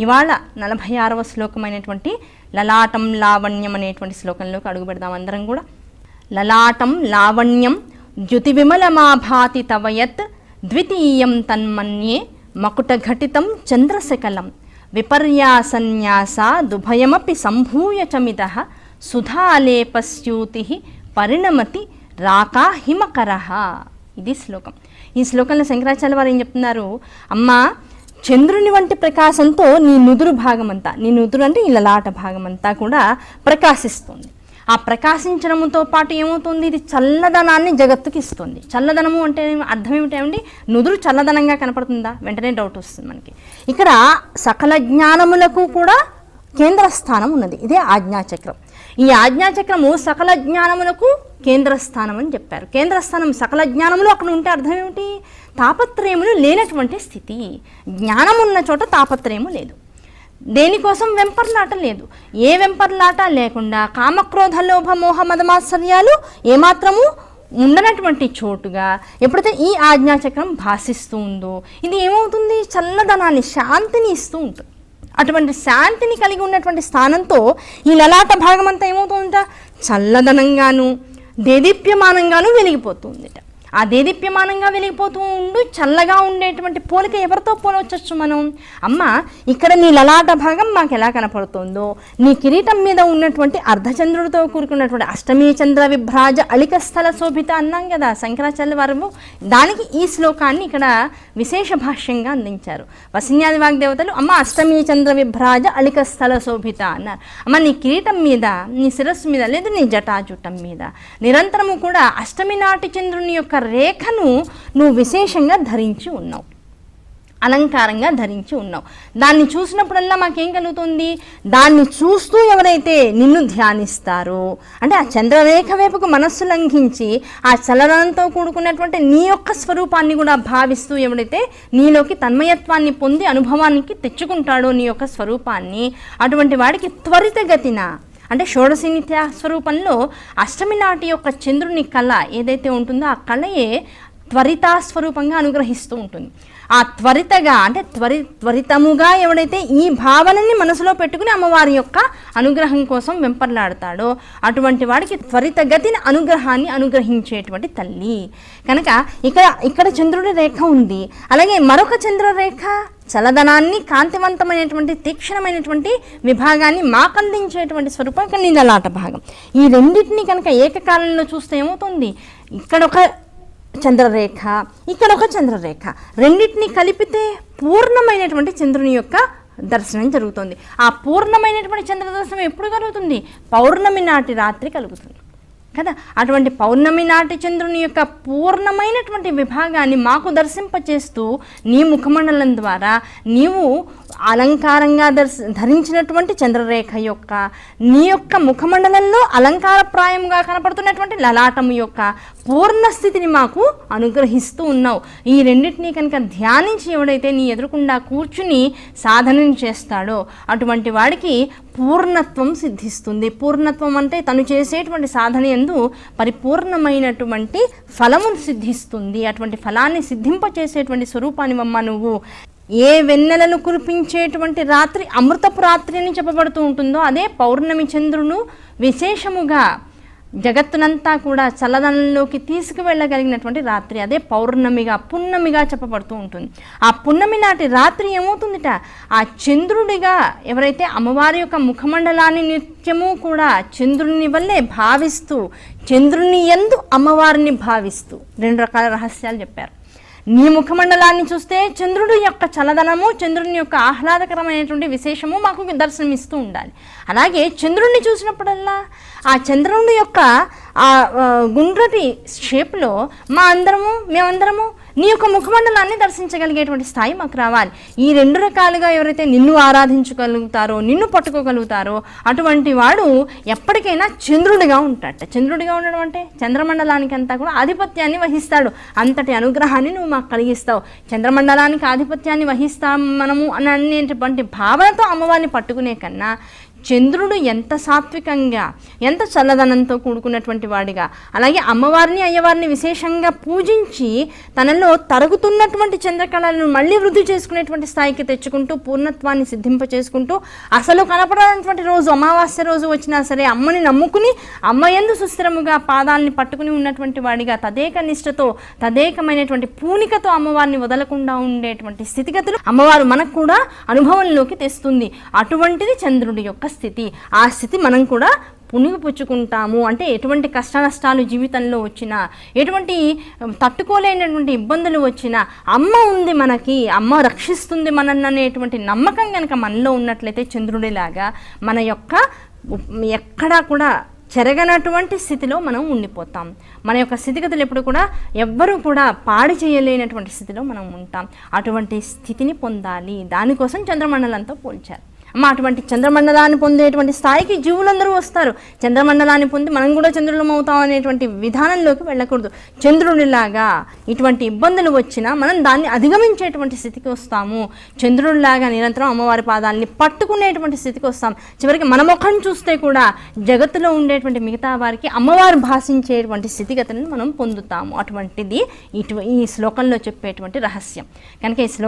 ఇవాళ నలభై ఆరవ శ్లోకమైనటువంటి లలాటం లావణ్యం అనేటువంటి శ్లోకంలోకి అడుగు పెడదాం అందరం కూడా. లలాటం లావణ్యం ద్యుతి విమలమాభాతి తవయత్ ద్వితీయం తన్మన్యే మకుటఘటితం చంద్రశకలం విపర్యాసన్యాస దుభయమపి సంభూయ చమిత సుధాలేపస్యూతి పరిణమతి రాకా హిమకర ఇది శ్లోకం. ఈ శ్లోకంలో శంకరాచార్య వారు ఏం చెప్తున్నారు? అమ్మా చంద్రుని వంటి ప్రకాశంతో నీ నుదురు భాగమంతా నీ నుదురు అంటే ఈ లలాట భాగమంతా కూడా ప్రకాశిస్తుంది. ఆ ప్రకాశించడముతో పాటు ఏమవుతుంది? ఇది చల్లదనాన్ని జగత్తుకి ఇస్తుంది. చల్లదనము అంటే అర్థం ఏమిటండి నుదురు చల్లదనంగా కనపడుతుందా? వెంటనే డౌట్ వస్తుంది మనకి. ఇక్కడ సకల జ్ఞానములకు కూడా కేంద్ర స్థానం ఉన్నది. ఇదే ఆజ్ఞాచక్రం. ఈ ఆజ్ఞాచక్రము సకల జ్ఞానములకు కేంద్రస్థానం అని చెప్పారు. కేంద్రస్థానం సకల జ్ఞానములు అక్కడ ఉంటే అర్థం ఏమిటి? తాపత్రయములు లేనటువంటి స్థితి. జ్ఞానం ఉన్న చోట తాపత్రయము లేదు. దేనికోసం వెంపర్లాట లేదు. ఏ వెంపర్లాట లేకుండా కామక్రోధ లోభ మోహ మదమాత్సర్యాలు ఏమాత్రము ఉండనటువంటి చోటుగా ఎప్పుడైతే ఈ ఆజ్ఞాచక్రం భాషిస్తూ ఉందో ఇది ఏమవుతుంది? చల్లదనాన్ని శాంతిని ఇస్తూ ఉంటుంది. అటువంటి శాంతిని కలిగి ఉన్నటువంటి స్థానంతో ఈ లలాట భాగం అంతా ఏమవుతుందంట? చల్లదనంగాను దేదీప్యమానంగాను వెలిగిపోతుందిట. ఆ దేదీప్యమానంగా వెలిగిపోతూ ఉండు చల్లగా ఉండేటువంటి పోలిక ఎవరితో పోలవచ్చు మనం? అమ్మ ఇక్కడ నీ లలాట భాగం మాకు ఎలా కనపడుతుందో? నీ కిరీటం మీద ఉన్నటువంటి అర్ధచంద్రుడితో కూరుకున్నటువంటి అష్టమీ చంద్ర విభ్రాజ అళిక స్థల శోభిత అన్నాం కదా శంకరాచార్య వారు దానికి ఈ శ్లోకాన్ని ఇక్కడ విశేష భాష్యంగా అందించారు. వసిన్యాది వాగ్దేవతలు అమ్మ అష్టమీ చంద్ర విభ్రాజ అళిక స్థల శోభిత అన్నారు. అమ్మ నీ కిరీటం మీద నీ శిరస్సు మీద లేదు నీ జటాజుటం మీద? నిరంతరము కూడా అష్టమి నాటి చంద్రుని యొక్క రేఖను నువ్వు విశేషంగా ధరించి ఉన్నావు. అలంకారంగా ధరించి ఉన్నావు. దాన్ని చూసినప్పుడల్లా మాకేం కలుగుతుంది? దాన్ని చూస్తూ ఎవరైతే నిన్ను ధ్యానిస్తారో అంటే ఆ చంద్రరేఖ వైపుకు మనస్సు లంఘించి ఆ చలనంతో కూడుకున్నటువంటి నీ యొక్క స్వరూపాన్ని కూడా భావిస్తూ ఎవడైతే నీలోకి తన్మయత్వాన్ని పొంది అనుభవానికి తెచ్చుకుంటాడో నీ యొక్క స్వరూపాన్ని అటువంటి వాడికి త్వరితగతిన అంటే షోడశి నిత్య స్వరూపంలో అష్టమి నాటి యొక్క చంద్రుని కళ ఏదైతే ఉంటుందో ఆ కళయే త్వరితా స్వరూపంగా అనుగ్రహిస్తూ ఉంటుంది. ఆ త్వరితగా అంటే త్వరి త్వరితముగా ఎవడైతే ఈ భావనని మనసులో పెట్టుకుని అమ్మవారి యొక్క అనుగ్రహం కోసం వెంపర్లాడతాడో అటువంటి వాడికి త్వరితగతిన అనుగ్రహాన్ని అనుగ్రహించేటువంటి తల్లి. కనుక ఇక్కడ ఇక్కడ చంద్రుడి రేఖ ఉంది. అలాగే మరొక చంద్రరేఖ చలదనాన్ని కాంతివంతమైనటువంటి తీక్షణమైనటువంటి విభాగాన్ని మాకందించేటువంటి స్వరూపం ఇక్కడ నిందలాట భాగం. ఈ రెండింటిని కనుక ఏకకాలంలో చూస్తే ఏమవుతుంది? ఇక్కడ ఒక చంద్రరేఖ ఇక్కడ ఒక చంద్రరేఖ. రెండింటిని కలిపితే పూర్ణమైనటువంటి చంద్రుని యొక్క దర్శనం జరుగుతుంది. ఆ పూర్ణమైనటువంటి చంద్రదర్శనం ఎప్పుడు కలుగుతుంది? పౌర్ణమి నాటి రాత్రి కలుగుతుంది. కదా? అటువంటి పౌర్ణమి నాటి చంద్రుని యొక్క పూర్ణమైనటువంటి విభాగాన్ని మాకు దర్శింపచేస్తూ నీ ముఖమండలం ద్వారా నీవు అలంకారంగా దర్శ ధరించినటువంటి చంద్రరేఖ యొక్క నీ యొక్క ముఖమండలంలో అలంకారప్రాయంగా కనపడుతున్నటువంటి లలాటము యొక్క పూర్ణ స్థితిని మాకు అనుగ్రహిస్తూ ఉన్నావు. ఈ రెండింటినీ కనుక ధ్యానించి ఎవడైతే నీ ఎదురుకుండా కూర్చుని సాధనని చేస్తాడో అటువంటి వాడికి పూర్ణత్వం సిద్ధిస్తుంది. పూర్ణత్వం అంటే తను చేసేటువంటి సాధన ఎందు పరిపూర్ణమైనటువంటి ఫలమును సిద్ధిస్తుంది. అటువంటి ఫలాన్ని సిద్ధింపచేసేటువంటి స్వరూపాన్ని మమ్మ నువ్వు. ఏ వెన్నెలను కురిపించేటువంటి రాత్రి అమృతపు రాత్రి అని చెప్పబడుతూ ఉంటుందో అదే పౌర్ణమి చంద్రును విశేషముగా జగత్తునంతా కూడా చల్లదనంలోకి తీసుకువెళ్ళగలిగినటువంటి రాత్రి అదే పౌర్ణమిగా పున్నమిగా చెప్పబడుతూ ఉంటుంది. ఆ పున్నమి నాటి రాత్రి ఏమవుతుందిట? ఆ చంద్రుడిగా ఎవరైతే అమ్మవారి యొక్క ముఖమండలాన్ని నిత్యము కూడా చంద్రుని వల్లే భావిస్తూ చంద్రుని ఎందు అమ్మవారిని భావిస్తూ రెండు రకాల రహస్యాలు చెప్పారు. నీ ముఖమండలాన్ని చూస్తే చంద్రుడి యొక్క చలదనము చంద్రుని యొక్క ఆహ్లాదకరమైనటువంటి విశేషము మాకు దర్శనమిస్తూ ఉండాలి. అలాగే చంద్రుడిని చూసినప్పుడల్లా ఆ చంద్రుని యొక్క ఆ, గుండ్రటి షేప్లో మా అందరము మేమందరము నీ యొక్క ముఖమండలాన్ని దర్శించగలిగేటువంటి స్థాయి మాకు రావాలి. ఈ రెండు రకాలుగా ఎవరైతే నిన్ను ఆరాధించగలుగుతారో నిన్ను పట్టుకోగలుగుతారో అటువంటి వాడు ఎప్పటికైనా చంద్రుడిగా ఉంటాడట. చంద్రుడిగా ఉండడం అంటే చంద్రమండలానికి అంతా కూడా ఆధిపత్యాన్ని వహిస్తాడు. అంతటి అనుగ్రహాన్ని నువ్వు మాకు కలిగిస్తావు. చంద్రమండలానికి ఆధిపత్యాన్ని వహిస్తాం మనము అని అనేటువంటి భావనతో అమ్మవారిని పట్టుకునే కన్నా చంద్రుడు ఎంత సాత్వికంగా ఎంత చల్లదనంతో కూడుకున్నటువంటి వాడిగా. అలాగే అమ్మవారిని అయ్యవారిని విశేషంగా పూజించి తనలో తరుగుతున్నటువంటి చంద్రకళలను మళ్ళీ వృద్ధి చేసుకునేటువంటి స్థాయికి తెచ్చుకుంటూ పూర్ణత్వాన్ని సిద్ధింప చేసుకుంటూ అసలు కనపడనటువంటి రోజు అమావాస్య రోజు వచ్చినా సరే అమ్మని నమ్ముకుని అమ్మ ఎందు సుస్థిరముగా పాదాలని పట్టుకుని ఉన్నటువంటి వాడిగా తదేక నిష్ఠతో తదేకమైనటువంటి పూనికతో అమ్మవారిని వదలకుండా ఉండేటువంటి స్థితిగతులు అమ్మవారు మనకు కూడా అనుభవంలోకి తెస్తుంది. అటువంటిది చంద్రుడి యొక్క స్థితి ఆ స్థితి మనం కూడా పుణిగిపుచ్చుకుంటాము అంటే ఎటువంటి కష్ట నష్టాలు జీవితంలో వచ్చినా ఎటువంటి తట్టుకోలేనటువంటి ఇబ్బందులు వచ్చినా అమ్మ ఉంది మనకి అమ్మ రక్షిస్తుంది మనల్ని అనేటువంటి నమ్మకం కనుక మనలో ఉన్నట్లయితే చంద్రుడిలాగా మన యొక్క ఎక్కడా కూడా చెరగనటువంటి స్థితిలో మనం ఉండిపోతాం. మన యొక్క స్థితిగతులు ఎప్పుడు కూడా ఎవ్వరూ కూడా పాడు చేయలేనటువంటి స్థితిలో మనం ఉంటాం. అటువంటి స్థితిని పొందాలి. దానికోసం చంద్రమండలంతో పోల్చారు. అమ్మ అటువంటి చంద్రమండలాన్ని పొందేటువంటి స్థాయికి జీవులందరూ వస్తారు. చంద్రమండలాన్ని పొంది మనం కూడా చంద్రులం అవుతాం అనేటువంటి విధానంలోకి వెళ్ళకూడదు. చంద్రుడిలాగా ఇటువంటి ఇబ్బందులు వచ్చినా మనం దాన్ని అధిగమించేటువంటి స్థితికి వస్తాము. చంద్రుడిలాగా నిరంతరం అమ్మవారి పాదాలని పట్టుకునేటువంటి స్థితికి వస్తాం. చివరికి మన ముఖం చూస్తే కూడా జగత్తులో ఉండేటువంటి మిగతా వారికి అమ్మవారు భాషించేటువంటి స్థితిగతులను మనం పొందుతాము. అటువంటిది ఇటు ఈ శ్లోకంలో చెప్పేటువంటి రహస్యం. కనుక ఈ శ్లోకం